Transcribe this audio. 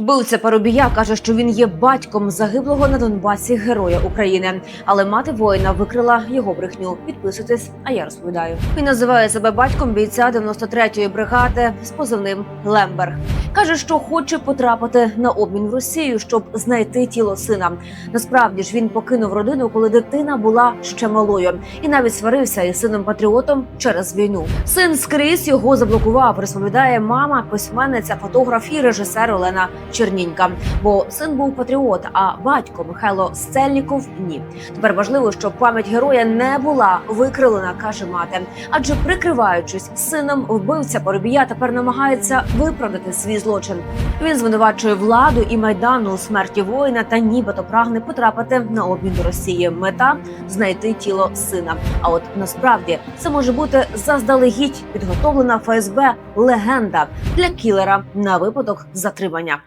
Вбивця Парубія каже, що він є батьком загиблого на Донбасі героя України, але мати воїна викрила його брехню. Підписуйтесь, а я розповідаю. Він називає себе батьком бійця 93-ї бригади з позивним Лемберг. каже, що хоче потрапити на обмін в Росію, щоб знайти тіло сина. Насправді ж він покинув родину, коли дитина була ще малою, і навіть сварився із сином патріотом через війну. Син скрізь його заблокував. Розповідає мама, письменниця, фотограф і режисер Олена Чернінька. Бо син був патріот, а батько Михайло Стельніков ні. Тепер важливо, щоб пам'ять героя не була викривлена, каже мати. Адже прикриваючись сином, вбивця Поробія тепер намагається виправдати свій злочин. Він звинувачує владу і майдану у смерті воїна та нібито прагне потрапити на обмін до Росії. Мета знайти тіло сина. А от насправді це може бути заздалегідь підготовлена ФСБ легенда для кілера на випадок затримання.